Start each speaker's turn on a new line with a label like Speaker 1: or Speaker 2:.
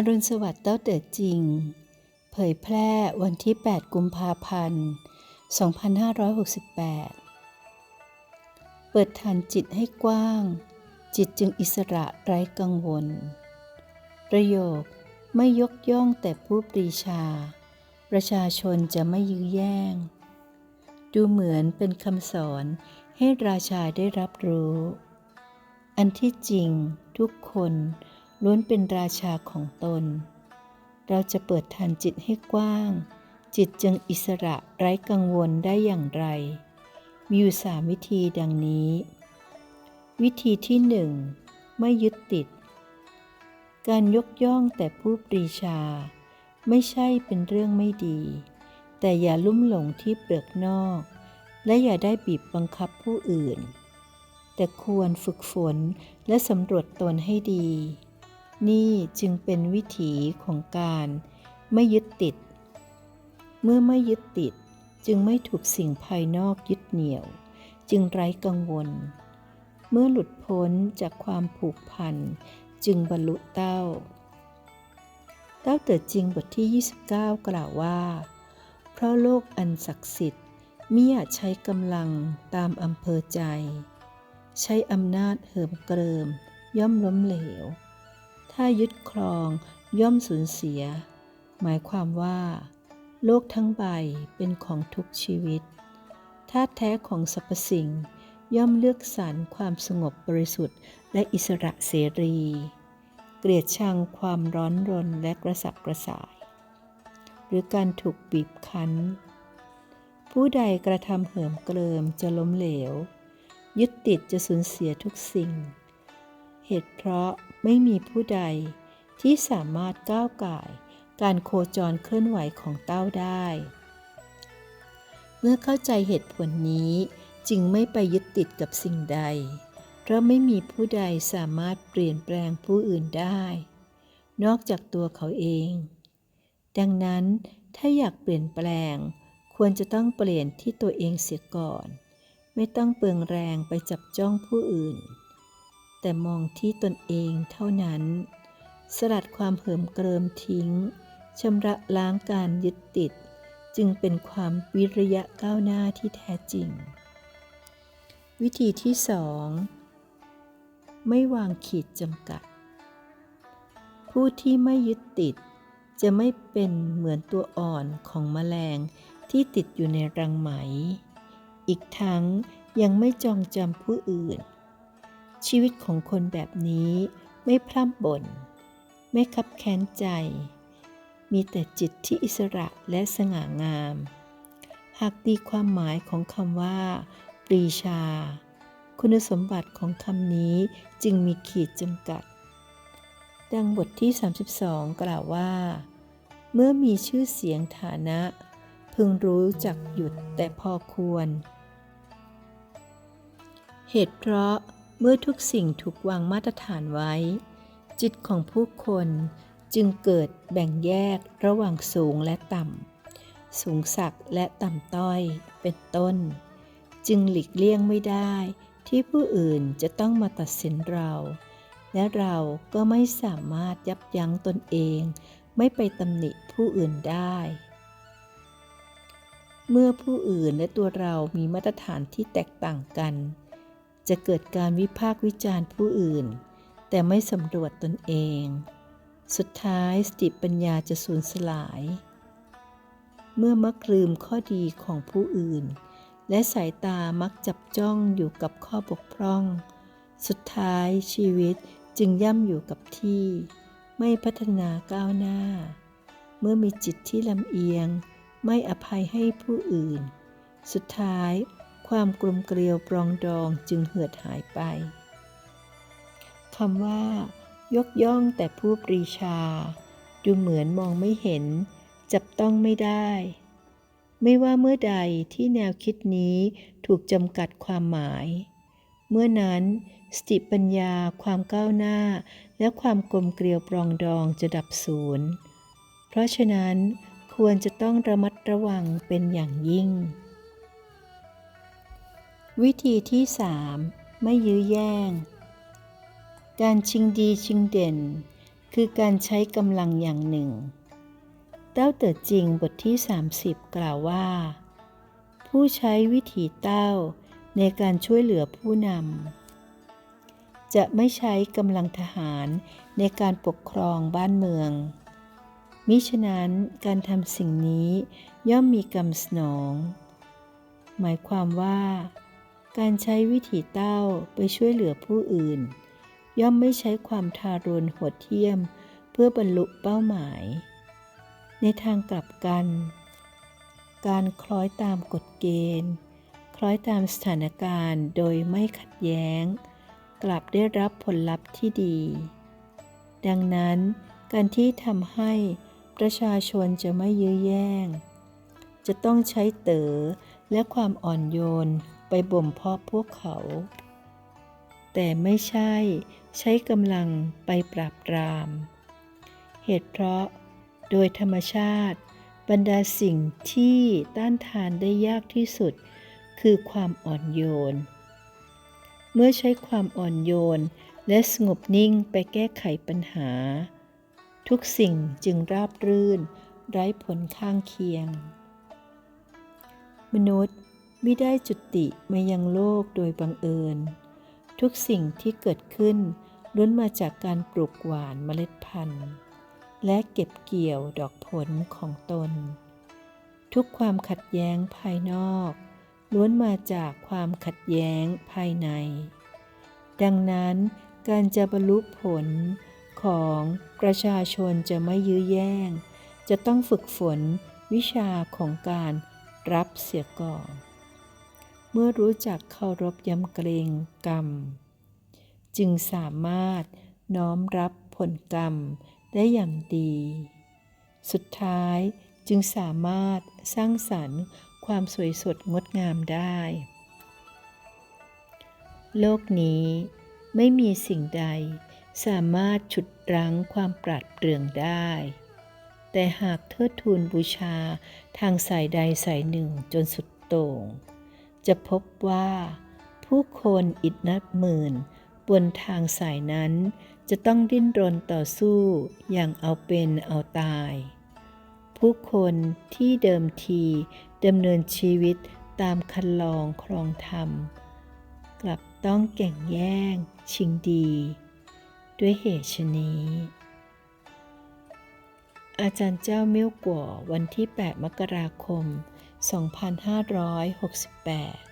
Speaker 1: อรุณสวัสดิ์เต้าเต๋อจริง เผยแพร่วันที่ 8 กุมภาพันธ์ 2568 เปิดทานจิตให้กว้าง จิตจึงอิสระไร้กังวล ประโยคไม่ยกย่องแต่ผู้ปรีชา ประชาชนจะไม่ยื้อแย่ง ดูเหมือนเป็นคำสอนให้ราชาได้รับรู้ อันที่จริงทุกคน ล้วนเป็นราชาของตน เราจะเปิดทานจิตให้กว้าง จิตจึงอิสระไร้กังวลได้อย่างไร มีอยู่สามวิธีดังนี้ วิธีที่หนึ่งไม่ยึดติด การยกย่องแต่ผู้ปรีชา ไม่ใช่เป็นเรื่องไม่ดี แต่อย่าลุ่มหลงที่เปลือกนอก และอย่าได้บีบบังคับผู้อื่น แต่ควรฝึกฝนและสำรวจตนให้ดี นี่จึงเป็นวิถีของการไม่ยึดติด เมื่อไม่ยึดติดจึงไม่ถูกสิ่งภายนอกยึดเหนี่ยว จึงไร้กังวล เมื่อหลุดพ้นจากความผูกพันจึงบรรลุเต้า เต้าเติดจริงบทที่ 29 กล่าวว่า เพราะโลกอันศักดิ์สิทธิ์มิอาจใช้กำลังตามอำเภอใจ ใช้อำนาจเหิมเกริมย่อมล้มเหลว ถ้ายึดครองย่อมสูญเสีย หมายความว่า โลกทั้งใบเป็นของทุกชีวิตธาตุแท้ของสรรพสิ่ง ย่อมเลือกสรรความสงบบริสุทธิ์และอิสระเสรี เกลียดชังความร้อนรนและกระสับกระส่าย หรือการถูกบีบคั้น ผู้ใดกระทำเหิมเกริมจะล้มเหลว ยึดติดจะสูญเสียทุกสิ่ง เหตุเพราะไม่มีผู้ใดที่สามารถก้าวก่ายการโคจรเคลื่อนไหวของเต้าได้ เมื่อเข้าใจเหตุผลนี้จึงไม่ไปยึดติดกับสิ่งใด เพราะไม่มีผู้ใดสามารถเปลี่ยนแปลงผู้อื่นได้ นอกจากตัวเขาเอง ดังนั้นถ้าอยากเปลี่ยนแปลง ควรจะต้องเปลี่ยนที่ตัวเองเสียก่อน ไม่ต้องเปลืองแรงไปจับจ้องผู้อื่น แต่มองที่ตนเองเท่านั้น สลัดความเหิมเกริมทิ้งชำระล้างการยึดติด จึงเป็นความวิริยะก้าวหน้าที่แท้จริง วิธีที่สองไม่วางขีดจำกัด ผู้ที่ไม่ยึดติด จะไม่เป็นเหมือนตัวอ่อนของแมลงที่ติดอยู่ในรังไหม อีกทั้งยังไม่จองจำผู้อื่น ชีวิตของคนแบบนี้ไม่พร่ำบ่น ไม่คับแค้นใจ มีแต่จิตที่อิสระและสง่างาม หากตีความหมายของคำว่า ปรีชา คุณสมบัติของคำนี้จึงมีขีดจำกัด ดังบทที่ 32 กล่าวว่า เมื่อมีชื่อเสียงฐานะ พึงรู้จักหยุดแต่พอควร เหตุเพราะ เมื่อทุกสิ่งถูกวางมาตรฐานไว้ จิตของผู้คนจึงเกิดแบ่งแยกระหว่างสูงและต่ำ สูงสักและต่ำต้อยเป็นต้น จึงหลีกเลี่ยงไม่ได้ที่ผู้อื่นจะต้องมาตัดสินเรา และเราก็ไม่สามารถยับยั้งตนเอง ไม่ไปตำหนิผู้อื่นได้ เมื่อผู้อื่นและตัวเรามีมาตรฐานที่แตกต่างกัน จะเกิดการวิพากษ์วิจารณ์ผู้อื่น แต่ไม่สำรวจตนเอง สุดท้ายสติปัญญาจะสูญสลาย เมื่อมักลืมข้อดีของผู้อื่น และสายตามักจับจ้องอยู่กับข้อบกพร่อง สุดท้ายชีวิตจึงย่ำอยู่กับที่ ไม่พัฒนาก้าวหน้า เมื่อมีจิตที่ลำเอียง ไม่อภัยให้ผู้อื่น สุดท้าย ความกลมเกลียวปรองดองจึงเหือดหายไปคำว่า ยกย่องแต่ผู้ปรีชา ดูเหมือนมองไม่เห็น จับต้องไม่ได้ ไม่ว่าเมื่อใดที่แนวคิดนี้ถูกจำกัดความหมาย เมื่อนั้น สติปัญญาความก้าวหน้า และความกลมเกลียวปรองดองจะดับสูญเพราะฉะนั้นควรจะต้องระมัดระวังเป็นอย่างยิ่ง วิธีที่3ไม่ยื้อแย่ง การชิงดีชิงเด่น คือการใช้กำลังอย่างหนึ่ง เต้าเติดจริงบทที่ 30 กล่าวว่า ผู้ใช้วิถีเต้าในการช่วยเหลือผู้นำจะไม่ใช้กำลังทหารในการปกครองบ้านเมือง มิฉะนั้นการทำสิ่งนี้ย่อมมีกรรมสนอง หมายความว่า การใช้วิถีเต้าไปช่วยเหลือผู้อื่น ย่อมไม่ใช้ความทารุณโหดเหี้ยม เพื่อบรรลุเป้าหมาย ในทางกลับกัน การคล้อยตามกฎเกณฑ์ คล้อยตามสถานการณ์โดยไม่ขัดแย้ง กลับได้รับผลลัพธ์ที่ดี ดังนั้นการที่ทำให้ประชาชนจะไม่ยื้อแย่ง จะต้องใช้เต๋อและความอ่อนโยน ไปบ่มเพาะพวกเขา แต่ไม่ใช่ใช้กำลังไปปราบปราม เหตุเพราะโดยธรรมชาติ บรรดาสิ่งที่ต้านทานได้ยากที่สุด คือความอ่อนโยน เมื่อใช้ความอ่อนโยนและสงบนิ่งไปแก้ไขปัญหา ทุกสิ่งจึงราบรื่น ไร้ผลข้างเคียง มนุษย์ ม่ได้จุติมายังโลกโดยบังเอิญ ทุกสิ่งที่เกิดขึ้นล้วนมาจากการปลูกหวานเมล็ดพันธุ์ และเก็บเกี่ยวดอกผลของตน ทุกความขัดแย้งภายนอก ล้วนมาจากความขัดแย้งภายใน ดังนั้นการจะบรรลุผลของประชาชนจะไม่ยื้อแย่ง จะต้องฝึกฝนวิชาของการรับเสียก่อน เมื่อรู้จักเคารพยำเกรงกรรม จึงสามารถน้อมรับผลกรรมได้อย่างดี สุดท้ายจึงสามารถสร้างสรรค์ความสวยสดงดงามได้ โลกนี้ไม่มีสิ่งใดสามารถฉุดรั้งความปราดเปรื่องได้ แต่หากเทิดทูนบูชาทางสายใดสายหนึ่งจนสุดโต่ง จะพบว่า ผู้คนอิดนับหมื่น บนทางสายนั้นจะต้องดิ้นรนต่อสู้อย่างเอาเป็นเอาตาย ผู้คนที่เดิมทีดำเนินชีวิตตามคันลองครองธรรม กลับต้องแก่งแย่ง ชิงดี ด้วยเหตุชนี้ อาจารย์เจ้าเมี่ยวกัววันที่ 8 มกราคม 2568